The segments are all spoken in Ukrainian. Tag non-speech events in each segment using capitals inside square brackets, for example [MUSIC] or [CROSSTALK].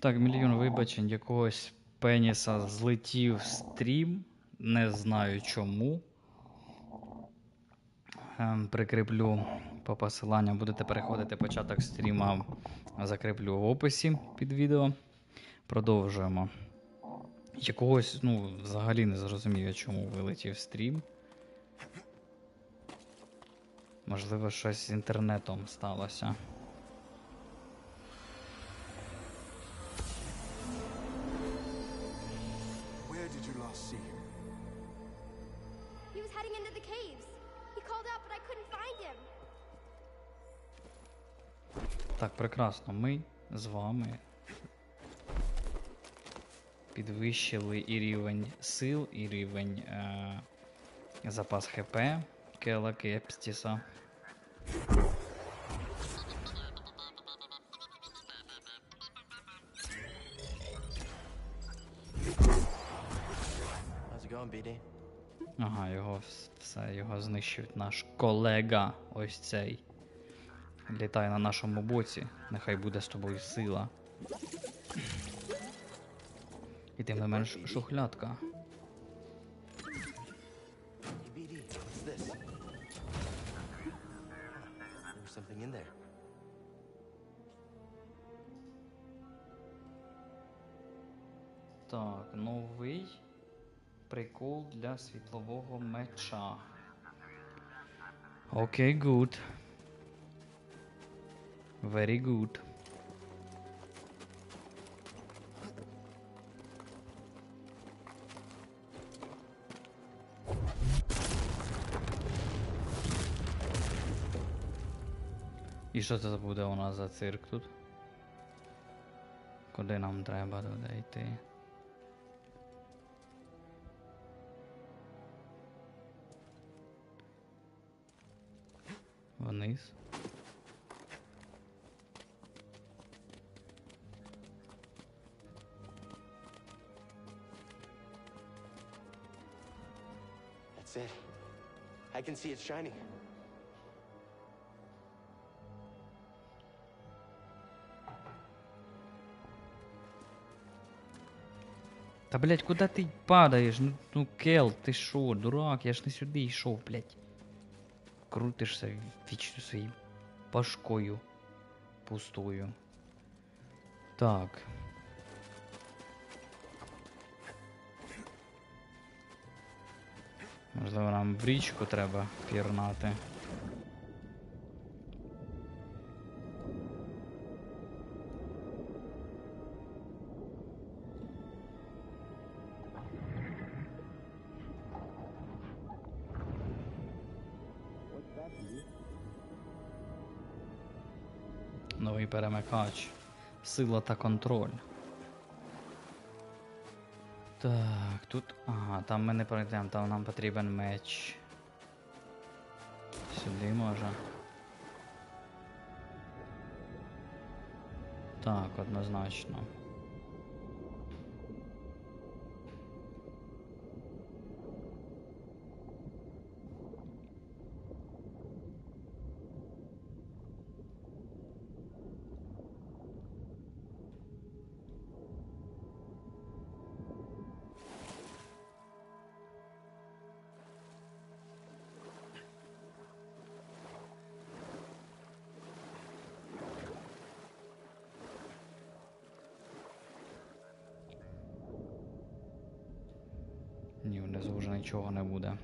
Так, мільйон вибачень, якогось пеніса злетів стрім. Не знаю чому. Ем, прикріплю по посиланню, будете переходити початок стріма, закріплю в описі під відео. Продовжуємо. Якогось, ну, взагалі не зрозумів, я чому вилетів стрім. Можливо, щось з інтернетом сталося. Прекрасно. Ми з вами підвищили і рівень сил, і рівень е, запас ХП Кела Кепстіса. Ага, його все, його знищив наш колега. Ось цей. Літай на нашому боці. Нехай буде з тобою сила. І тим не менш шухлядка. Так, новий прикол для світлового меча. Окей, good. Very good. І що це буде у нас за цирк тут? Куди нам треба туди йти? Вниз. That's it. I can see it shining. Та блять, куди ти падаєш? Ну, ну кел, ти шо, дурак, я ж не сюди йшов, блять. Крутишся вічно своєю башкою пустою. Так. Можливо, нам в річку треба пірнати. Новий перемикач. Сила та контроль. Так, тут. Ага, там ми не пройдемо, там нам потрібен меч. Сюди може. Так, однозначно. Ні, внизу вже нічого не буде.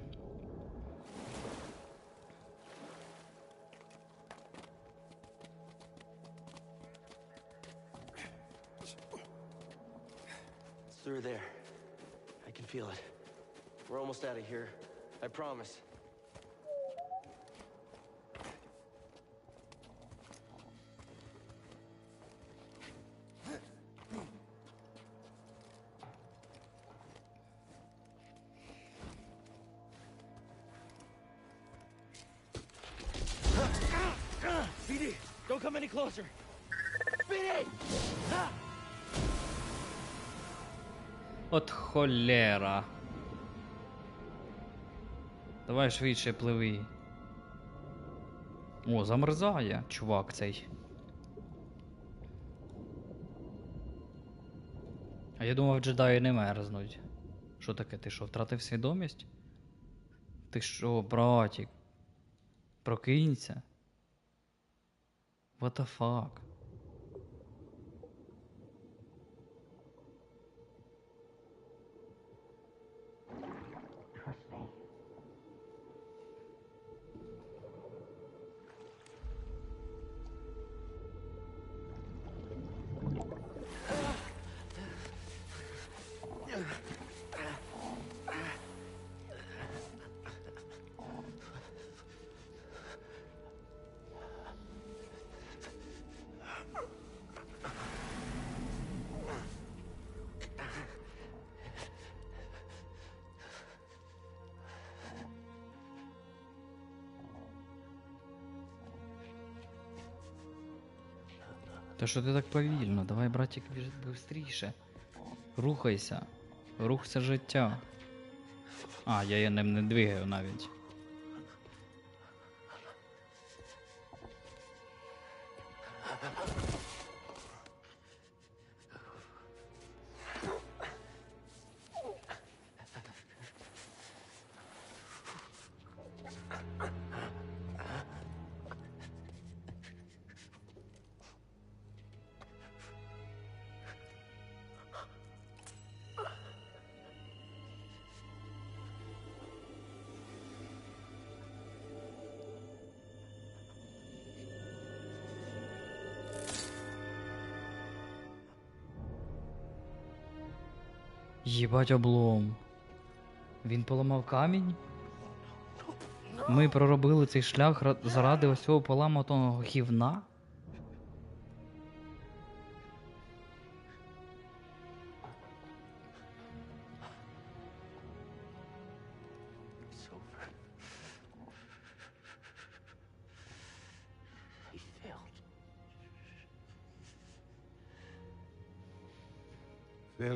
It's through there. I can feel it. We're almost out of here. I promise. Come any closer. От холера. Давай швидше пливи. О, замерзає, чувак цей. А я думав, джедаї не мерзнуть. Що таке? Ти що, втратив свідомість? Ти що, братік? Прокинься. What the fuck? Та що ти так повільно? Давай, братик, швидше. Рухайся. Рух це життя. А, я її ним не двигаю навіть. Їбать облом. Він поламав камінь? Ми проробили цей шлях заради ось цього поламатого гівна?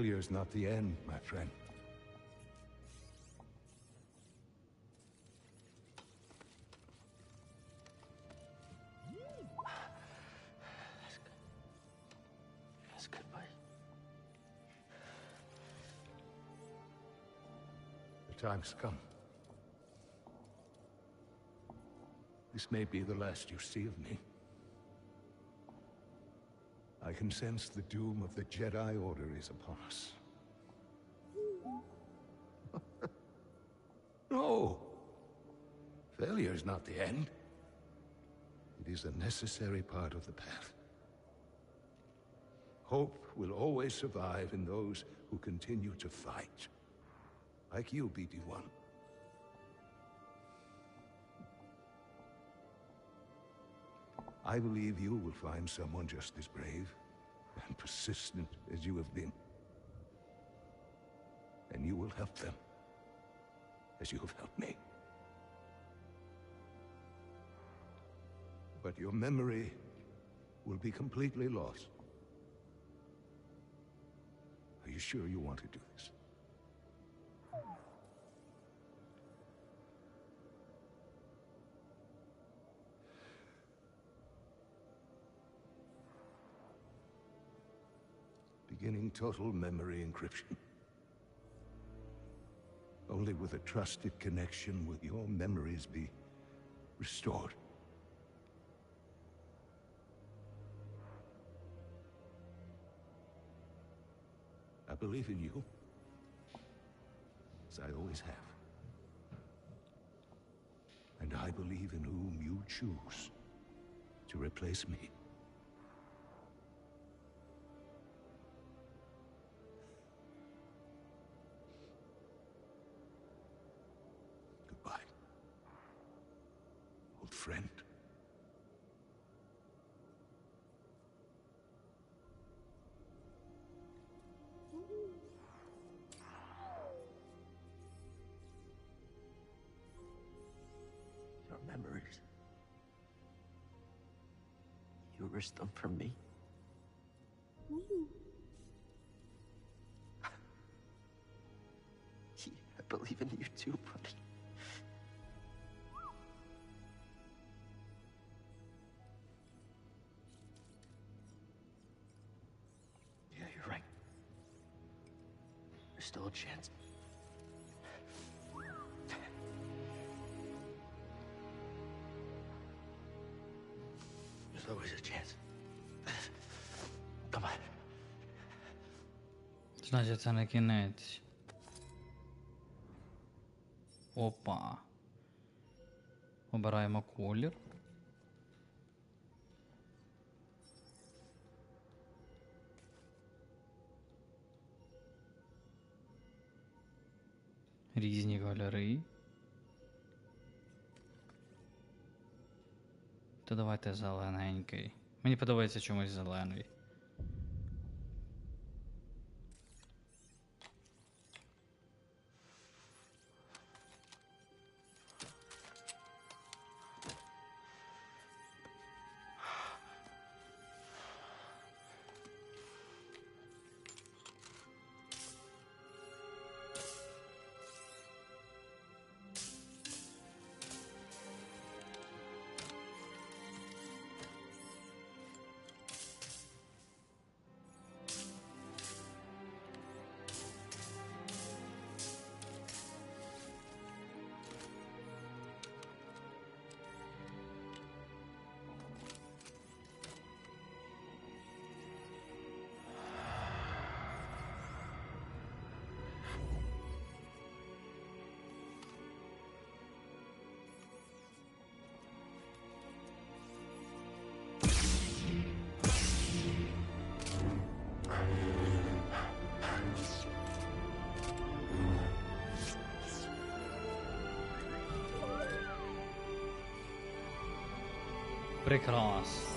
Failure's not the end, my friend. Yes, goodbye. The time's come. This may be the last you see of me. I can sense the doom of the Jedi Order is upon us. [LAUGHS] no! Failure is not the end. It is a necessary part of the path. Hope will always survive in those who continue to fight. Like you, BD-1. I believe you will find someone just as brave and persistent as you have been. And you will help them, as you have helped me. But your memory will be completely lost. Are you sure you want to do this? Beginning total memory encryption. Only with a trusted connection will your memories be restored. I believe in you, as I always have. And I believe in whom you choose to replace me. Old friend. Your memories. You risked them for me. Always a chance. Come on. Значить, це не кінець. Опа. Обираємо колір. Різні кольори. То давайте зелененький. Мені подобається чомусь зелений. Прекрасно.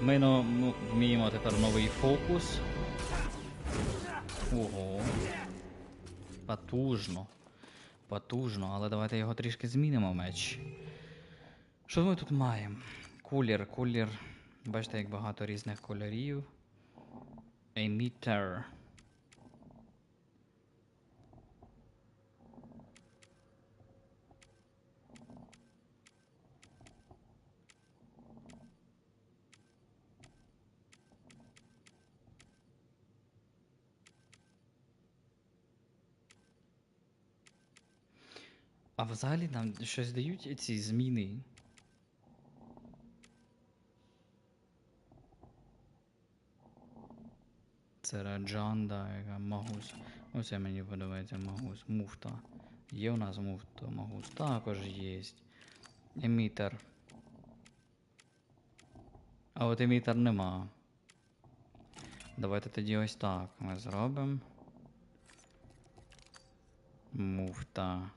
Ми ну, вміємо тепер новий фокус. Ого. Потужно. Потужно, але давайте його трішки змінимо меч. Що ми тут маємо? Колір, колір. Бачите, як багато різних кольорів. Emitter. А взагалі нам щось дають ці зміни. Це Раджанда, яка Магус. Оце мені подобається Магус. Муфта. Є у нас муфта Магус. Також є. Емітер. А от емітер нема. Давайте тоді ось так. Ми зробимо. Муфта.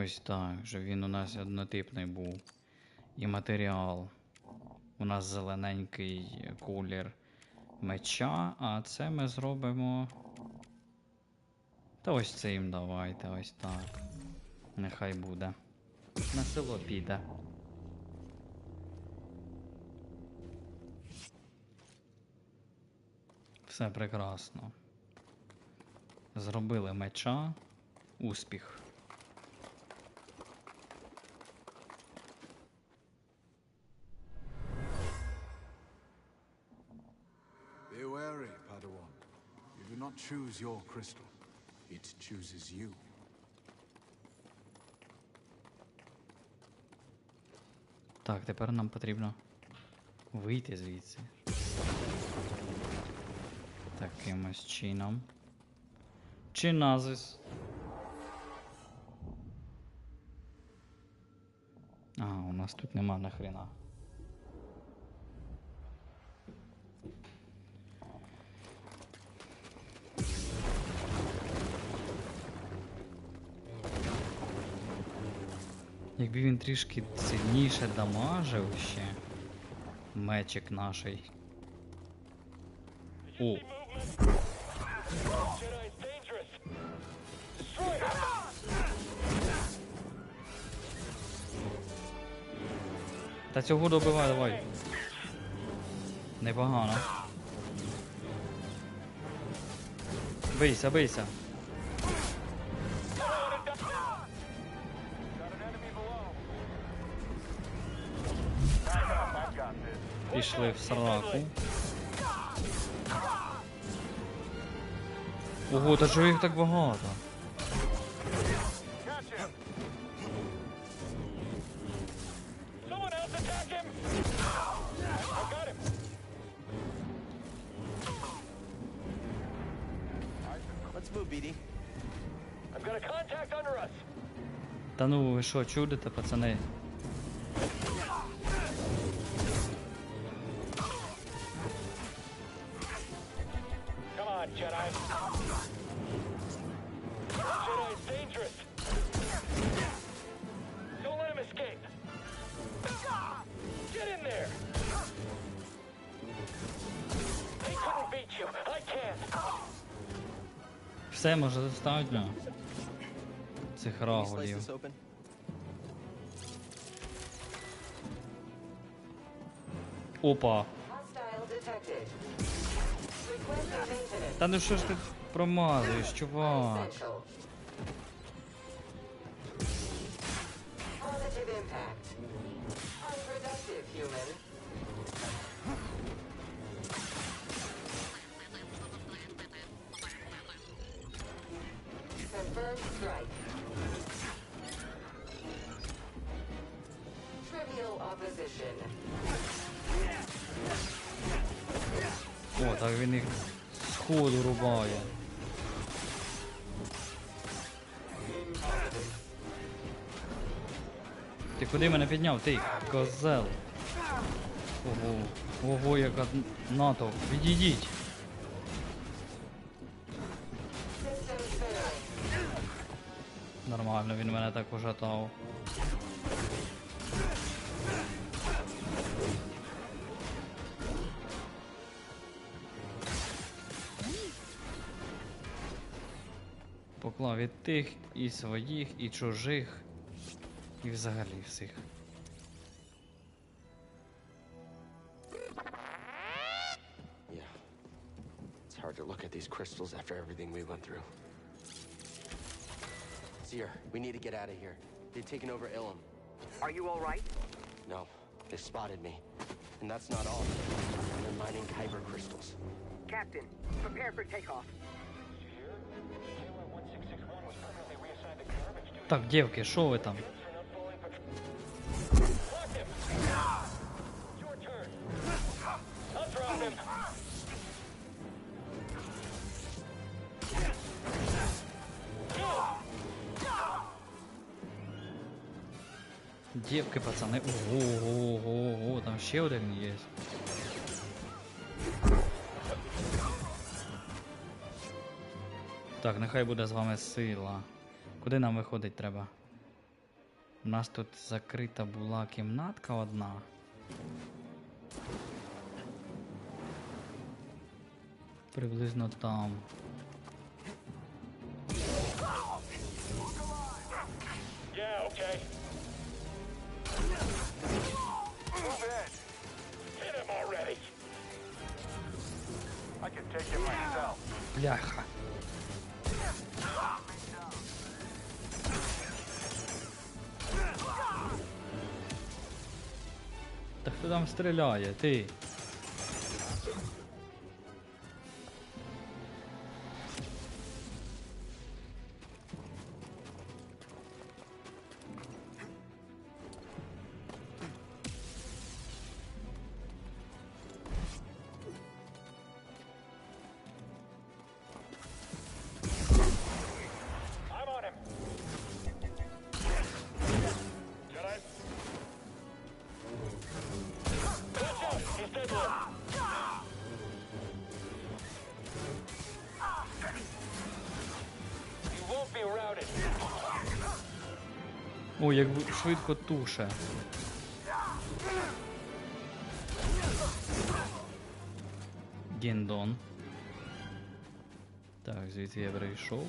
Ось так, щоб він у нас однотипний був. І матеріал. У нас зелененький колір меча, а це ми зробимо. Та ось цим давайте, ось так. Нехай буде. На село піде. Все прекрасно. Зробили меча. Успіх. Choose your crystal. It chooses you. Так, тепер нам потрібно вийти звідси. Таким ось чином. Чи назис? А, у нас тут нема нахрена. Якби він трішки сильніше дамажив ще. Мечик наший. О. Та цього добивай, давай. Непогано. Бийся, бийся. Пішли в сраку. Ого, та чого їх так багато? Та ну ви що, чудите, пацани? Все може. Цих Can you slice рагулів. Опа. Та ну що ж ти промазуєш, чувак? Так він їх з ходу рубає. Ти куди мене підняв? Ти, козел. Ого, ого, яка НАТО. Відійдіть. Нормально, він мене так ужатав. Поклав і тих, і своїх, і чужих, і взагалі всіх. Yeah. It's hard to look at these crystals after everything we went through. Seer, we need to get out of here. They've taken over Ilum. Are you all right? No, they spotted me. And that's not all. They're mining kyber crystals. Captain, prepare for takeoff. Your turn. I'll drop him. Дівки, пацани. Ого, ого, ого, там ще один є. Так, нехай буде з вами сила. Куди нам виходить треба? У нас тут закрита була кімнатка одна. Приблизно там. Yeah, okay. Hit him already. I can take him myself. Бляха. Та хто там стріляє? Ти? О, як швидко туше. Гіндон. Так, звідси я прийшов.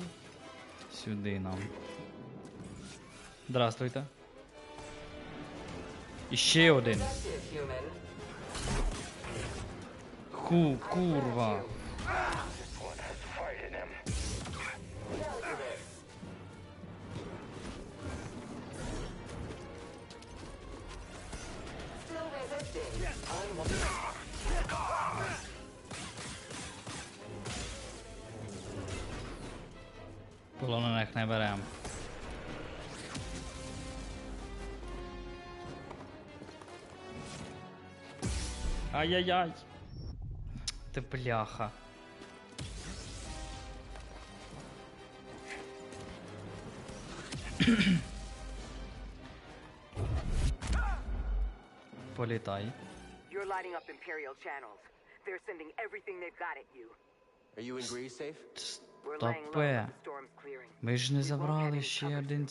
Сюди нам. Здравствуйте. І ще один. Ху, курва. Полонених не берем. Ай-яй-яй. Ти бляха. Політай. You're lighting up Imperial channels. They're sending everything they've got at you. Are you in Grease safe? Storm's clearing. Ми ж не забрали ще один